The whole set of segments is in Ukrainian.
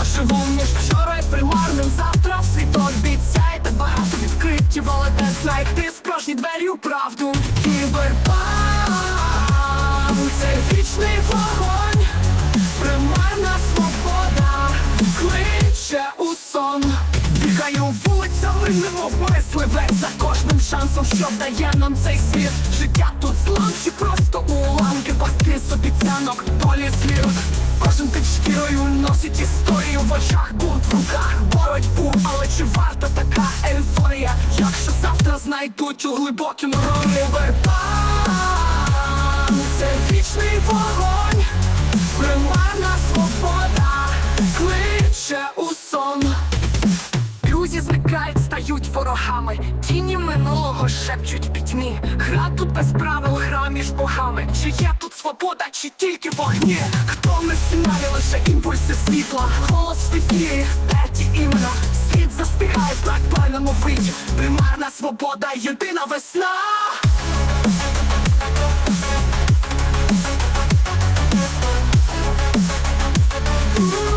світла живу між вчора і примарним завтра світ обіцяє так багато відкриттів, але де знайти справжні двері у правду Кіберпанк це вічний вогонь, примарна свобода, кличе у сон. Бігаю вулицями, немов мисливець за кожним шансом, що дає нам цей світ. Життя тут злам чи просто уламки, пастки з обіцянок, долі слід. Кожен під шкірою носить історію в очах, бунт в руках, боротьбу, але чи варта така ейфорія, якщо завтра знайдуть у глибокім ролі Це вічний вогонь, примарна свобода, кличе у сон. Друзі зникають, стають ворогами. Тіні минулого шепчуть пітьмі. Гра тут без правил, гра між богами. Чи є тут свобода, чи тільки вогні? Хто ми в лише імпульси світла, голос в ефірі, імена. Світ застигає в бракбальному виді. Примарна свобода, єдина весна. Кіберпанк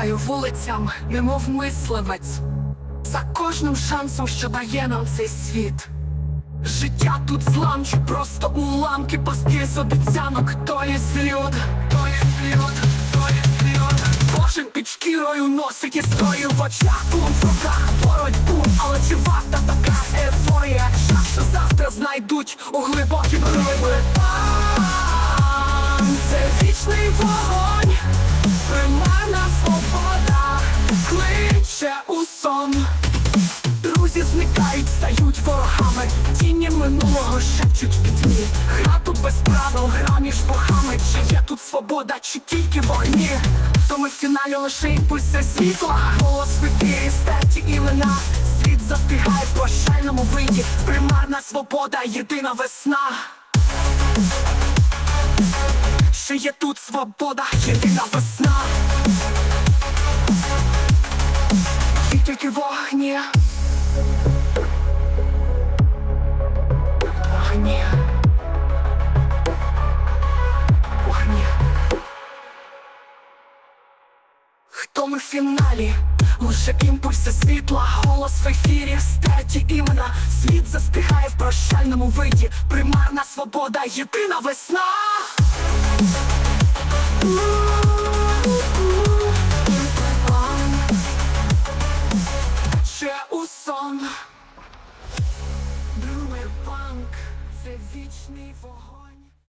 Бігаю вулицям, немов мисливець, за кожним шансом, що дає нам цей світ. Життя тут злам, чи просто уламки, пастки з обіцянок, то є слід, то є слід, то є слід. Кожен під шкірою носить історію в очах, бум в руках, боротьбу, але чи варта така ейфорія, Час, що завтра знайдуть у глибокі бриви. Минулого шепчуть пітьмі. Гра тут без правил, гра між богами. Чи є тут свобода, чи тільки вогні? То ми в фіналі лише імпульси світла, голос в ефірі, стерті імена. Світ застигає в прощальному виді. Примарна свобода, єдина весна. Ще є тут свобода, єдина весна. І тільки. Вогні. фіналі, лише імпульси світла, голос в ефірі, стерті імена, світ застигає в прощальному виді, примарна свобода, єдина весна. Ще у сон, Друге панк, це вічний вогонь.